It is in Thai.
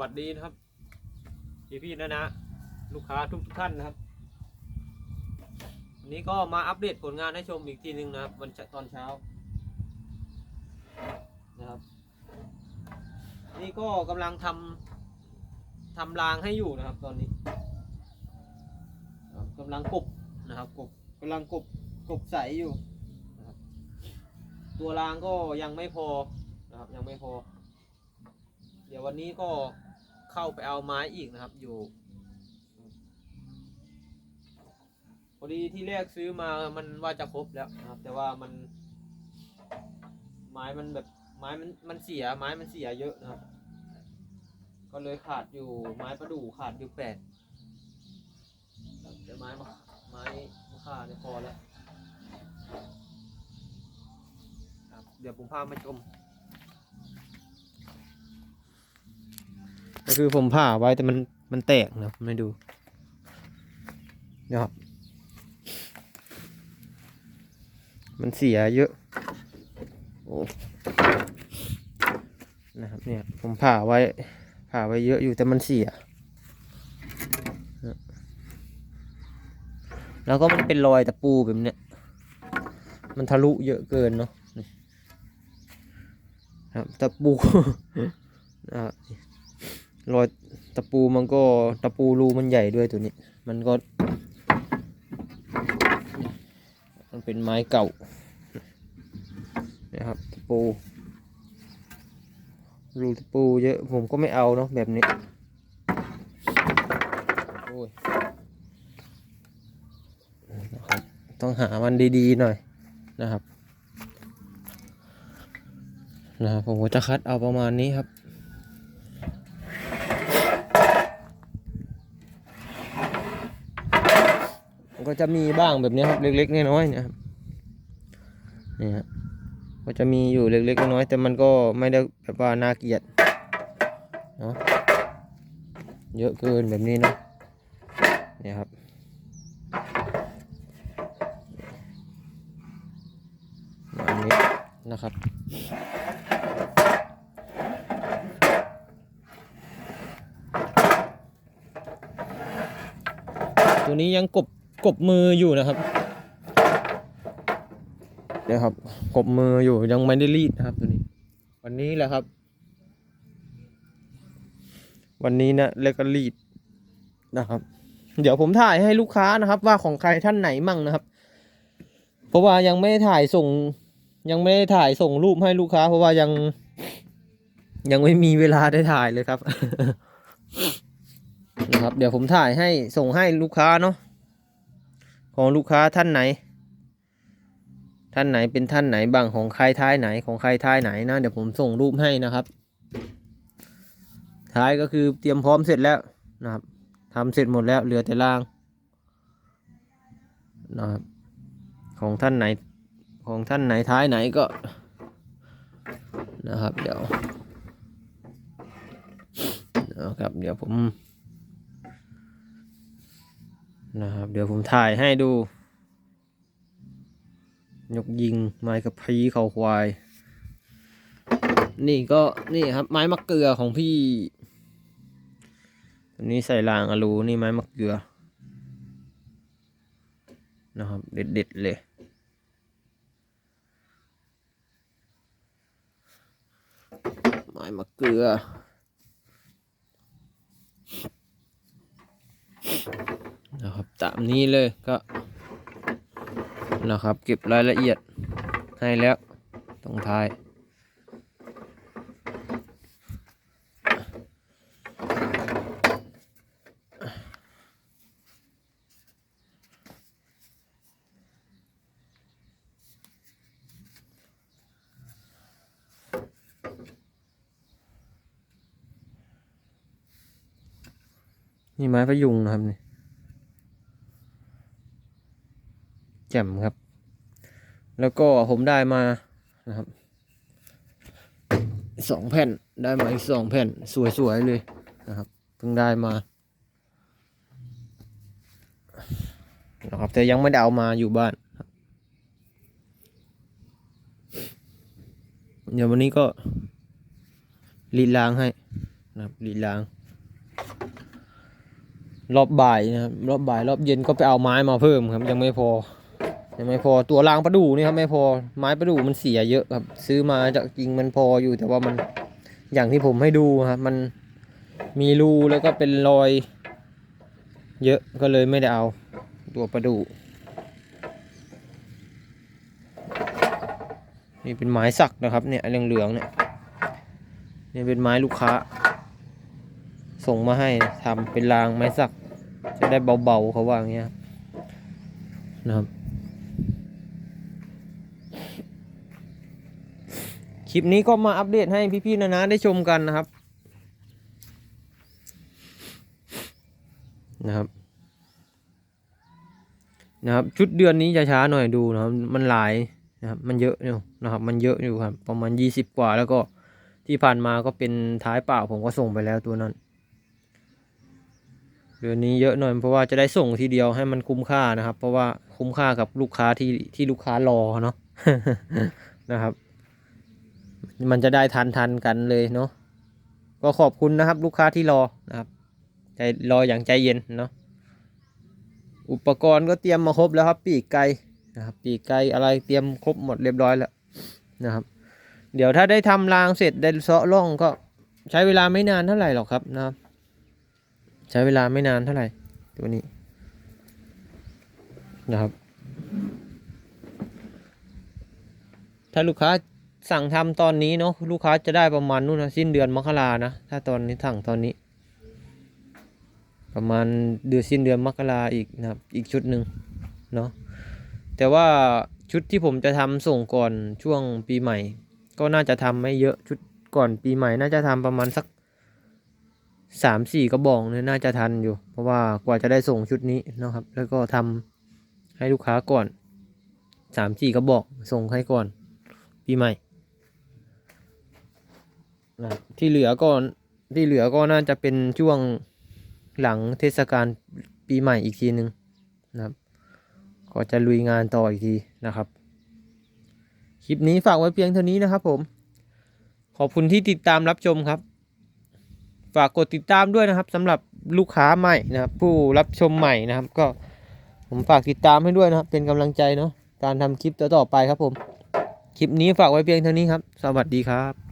วัสดีนะครับ พี่พี่นะนะ ลูกค้าทุกทุกท่านนะครับวันนี้ก็มาอัปเดตผลงานให้ชมอีกทีหนึ่งนะครับ วันตอนเช้านะครับ นี่ก็กำลังทำทำรางให้อยู่นะครับ ตอนนี้กำลังกบนะครับกบกำลังกบกบใสอยู่นะครับ ตัวรางก็ยังไม่พอนะครับยังไม่พอ เดี๋ยววันนี้ก็ เข้าไปเอาไม้อีกนะครับ อยู่พอดีที่แรกซื้อมามันว่าจะครบแล้วนะครับ แต่ว่ามัน ไม้มันแบบไม้มันมันเสียไม้มันเสียเยอะนะครับ ก็เลยขาดอยู่ไม้ประดู่ขาดอยู่แปดแต่ไม้มะไม้มะค่าเนี่ยพอแล้วครับเดี๋ยวผมพามาชม ก็คือผมผ่าไว้แต่มันมันแตกนะไม่ดูนะครับ มันเสียเยอะโอ้นะครับเนี่ยผมผ่าไว้ผ่าไว้เยอะอยู่แต่มันเสีย แล้วก็มันเป็นรอยตะปูแบบเนี้ยมันทะลุเยอะเกินเนาะครับตะปูนะครับ รอยตะปูมันก็ตะปูรูมันใหญ่ด้วยตัวนี้ มันก็ มันเป็นไม้เก่านะครับตะปู รูตะปูเยอะผมก็ไม่เอาเนาะแบบนี้โอ้ยต้องหามันดีๆหน่อยนะครับนะครับผมก็จะคัดเอาประมาณนี้ครับ ก็จะมีบ้างแบบนี้ครับเล็กๆน้อยๆเนะครับนี่ฮะก็จะมีอยู่เล็กๆน้อยๆแต่มันก็ไม่ได้แบบว่าน่าเกลียดเนาะเยอะเกินแบบนี้เนาะเนี่ยครับอันนี้นะครับตัวนี้ยังกบ กบมืออยู่นะครับเดี๋ยวครับ กบมืออยู่ยังไม่ได้รีดนะครับตัวนี้ วันนี้แหละครับ วันนี้นะแล้วก็รีดนะครับ เดี๋ยวผมถ่ายให้ลูกค้านะครับ ว่าของใครท่านไหนมั่งนะครับ เพราะว่ายังไม่ได้ถ่ายส่ง ยังไม่ได้ถ่ายส่งรูปให้ลูกค้า เพราะว่ายัง ยังไม่มีเวลาได้ถ่ายเลยครับนะครับ เดี๋ยวผมถ่ายให้ส่งให้ลูกค้าเนาะ ของลูกค้าท่านไหน ท่านไหนเป็นท่านไหนบ้างของใครท้ายไหนของใครท้ายไหนนะเดี๋ยวผมส่งรูปให้นะครับ ท้ายก็คือเตรียมพร้อมเสร็จแล้วนะครับทำเสร็จหมดแล้วเหลือแต่ล่างนะครับของท่านไหนของท่านไหนท้ายไหนก็นะครับเดี๋ยวนะครับเดี๋ยวผม นะครับ เดี๋ยวผมถ่ายให้ดู ยกยิงไม้กระพี้เขาควาย นี่ก็นี่ครับ ไม้มะเกลือของพี่ตัวนี้ใส่รางอะลูนี่ไม้มะเกลือ นะครับ เด็ดๆเลยไม้มะเกลือ นะครับตามนี้เลยก็นะครับ เก็บรายละเอียดให้แล้วตรงท้าย นี่ไม้พยุงนะครับนี่ จ่มครับ แล้วก็ผมได้มานะครับสองแผ่นได้มาอีกสองแผ่นสวยๆเลยนะครับเพิ่งได้มานะครับแต่ยังไม่ได้เอามาอยู่บ้านเดี๋ยววันนี้ก็รีดล้างให้นะครับรีดราง รอบบ่ายนะครับรอบบ่ายรอบเย็นก็ไปเอาไม้มาเพิ่มครับยังไม่พอ ยังไม่พอตัวรางประดูนี่ครับไม่พอไม้ประดูมันเสียเยอะครับ ซื้อมาจากจริงมันพออยู่แต่ว่ามันอย่างที่ผมให้ดูครับ มันมีรูแล้วก็เป็นรอย เยอะก็เลยไม่ได้เอา ตัวประดูนี่เป็นไม้สักนะครับ เนี่ยเหลืองๆเนี่ยนี่เป็นไม้ลูกค้า ส่งมาให้ทำเป็นรางไม้สัก จะได้เบาๆเขาว่าอย่างเงี้ยนะครับ ลิปนี้ก็มาอัปเดตให้พี่ๆนะนะได้ชมกันนะครับ นะครับ นะครับ ชุดเดือนนี้จะช้าหน่อยดูนะครับ มันหลายนะครับ มันเยอะอยู่นะครับ มันเยอะอยู่ครับ ประมาณยี่สิบกว่าแล้วก็ที่ผ่านมาก็เป็นท้ายเปล่าผมก็ส่งไปแล้วตัวนั้น เดือนนี้เยอะหน่อยเพราะว่าจะได้ส่งทีเดียวให้มันคุ้มค่านะครับ เพราะว่าคุ้มค่ากับลูกค้าที่ที่ลูกค้ารอเนาะนะครับ มันจะได้ทันทันกันเลยเนาะก็ขอบคุณนะครับ ลูกค้าที่รอนะครับใจรออย่างใจเย็นเนาะอุปกรณ์ก็เตรียมมาครบแล้วครับ ปีกไก่นะครับปีกไก่อะไรเตรียมครบหมดเรียบร้อยแล้วนะครับ เดี๋ยวถ้าได้ทำรางเสร็จได้เซาะร่องก็ใช้เวลาไม่นานเท่าไหร่หรอกครับนะครับ ใช้เวลาไม่นานเท่าไหร่ตัวนี้นะครับ ถ้าลูกค้า สั่งทำตอนนี้เนาะลูกค้าจะได้ประมาณนู่นนะสิ้นเดือนมกรานะ ถ้าตอนนี้สั่งตอนนี้ ประมาณเดือนสิ้นเดือนมกราอีกนะครับ อีกชุดหนึ่งเนาะแต่ว่าชุดที่ผมจะทำส่งก่อนช่วงปีใหม่ ก็น่าจะทำไม่เยอะชุดก่อนปีใหม่ น่าจะทำประมาณสักสามสี่กระบอกเนี่ยน่าจะทันอยู่ เพราะว่ากว่าจะได้ส่งชุดนี้นะครับ แล้วก็ทำให้ลูกค้าก่อนสามสี่กระบอกส่งให้ก่อนปีใหม่ นะครับที่เหลือก็ที่เหลือก็น่าจะเป็นช่วงหลังเทศกาลปีใหม่อีกทีหนึ่งนะครับก็จะลุยงานต่ออีกทีนะครับ คลิปนี้ฝากไว้เพียงเท่านี้นะครับผม ขอบคุณที่ติดตามรับชมครับ ฝากกดติดตามด้วยนะครับสำหรับลูกค้าใหม่นะครับ ผู้รับชมใหม่นะครับ ก็ผมฝากติดตามให้ด้วยนะครับ เป็นกำลังใจเนาะการทำคลิปต่อๆไปครับผม คลิปนี้ฝากไว้เพียงเท่านี้ครับ สวัสดีครับ